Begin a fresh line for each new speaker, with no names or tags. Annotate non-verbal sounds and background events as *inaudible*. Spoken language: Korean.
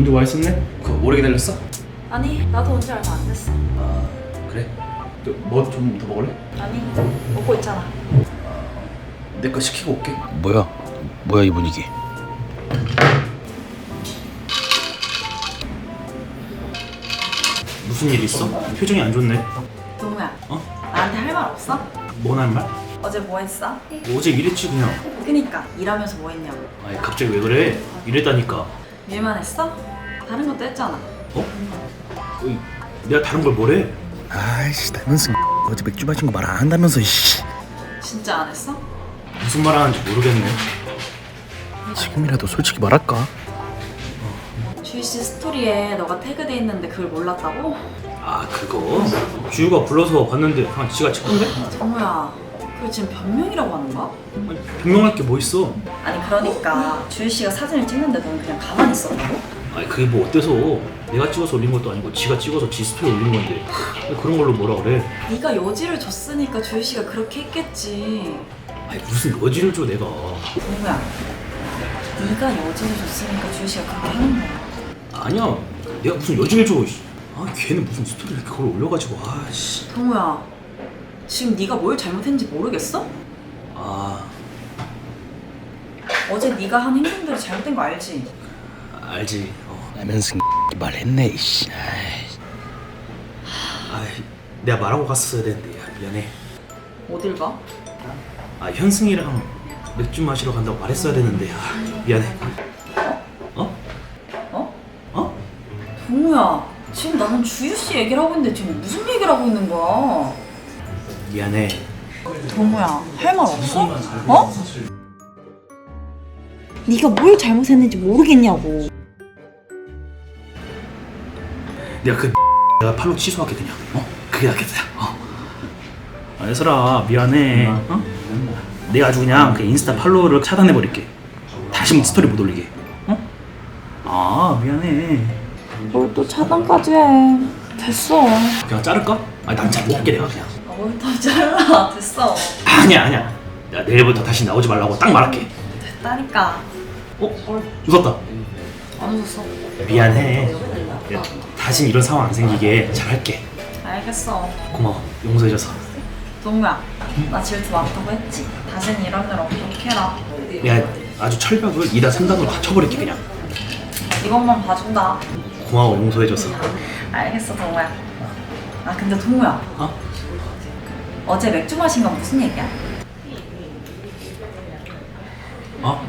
오늘도 와 있었네? 그 오래 기다렸어?
아니 나도 온 지 얼마 안 됐어
아 그래? 뭐좀 더 먹을래?
아니 먹고 있잖아
내 거 시키고 올게
뭐야? 뭐야 이 분위기?
무슨 일 있어? 표정이 안 좋네
동우야
어?
나한테 할 말 없어?
뭐난 말?
어제 뭐 했어?
어제 일했지 그냥
그니까 일하면서 뭐 했냐고
아니 갑자기 왜 그래 이랬다니까
일만 했어? 다른 것도 했잖아
어? 어이, 내가 다른 걸 뭐래?
아이씨 남현승 어제 맥주 마신 거 말 안 한다면서 씨.
진짜 안 했어?
무슨 말 하는지 모르겠네
지금이라도 솔직히 말할까?
주희 씨 스토리에 너가 태그돼 있는데 그걸 몰랐다고?
아 그거? 주유가 불러서 봤는데 그냥 지가 찍던데?
정우야 그거 지금 변명이라고 하는 거야?
변명할 게 뭐 있어?
아니 그러니까 주희 씨가 사진을 찍는데 넌 그냥 가만히 있었다고?
아니 그게 뭐 어때서? 내가 찍어서 올린 것도 아니고 지가 찍어서 지 스토리 올린 건데. 왜 그런 걸로 뭐라 그래?
네가 여지를 줬으니까 주희 씨가 그렇게 했겠지.
아니 무슨 여지를 줘 내가.
동우야? 네가 여지를 줬으니까 주희 씨가 그렇게 하는 거야.
아니야. 내가 무슨 여지를 줘 씨. 아 걔는 무슨 스토리를 그걸 올려가지고 아씨.
동우야 지금 네가 뭘 잘못했는지 모르겠어?
아
어제 네가 한 행동들이 잘못된 거 알지?
알지 어.
남현승 *laughs* 말했네 이씨.
아 내가 말하고 갔었어야 되는데 야, 미안해
어딜 가?
아 현승이랑 맥주 마시러 간다고 말했어야 되는데 아 미안해 어?
어?
어?
동우야 지금 나는 주희씨 얘기를 하고 있는데 지금 무슨 얘기를 하고 있는 거야?
미안해
동우야 할 말 없어? 어? 네가 뭘 잘못했는지 모르겠냐고
내가 그 *laughs* 내가 팔로 취소할게 그냥 어? 그게 낫겠다 어. 아 예슬아 미안해 어? 내가 아주 그냥 그 인스타 팔로우를 차단해 버릴게 다시 스토리 못 올리게 어? 아 미안해
뭘 또 차단까지 해 됐어
그냥 자를까? 아니 난잘 못 할게 내가 그냥
뭘더 잘라 됐어.
아니야 아니야. 야 내일부터 다시 나오지 말라고 딱 말할게.
됐다니까.
어? 웃었다.
안 웃었어.
미안해. 야, 다신 이런 상황 안 생기게 잘할게.
알겠어.
고마워. 용서해줘서.
동우야 나 질투 많다고 했지? 다시는 이런 일 없도록 해라.
내가 아주 철벽을 2다 3단으로 갖춰버릴게 그냥.
이것만 봐준다.
고마워 용서해줘서.
알겠어 동우야. 아 근데 동우야.
어?
어제 맥주 마신 건 무슨 얘기야?
어?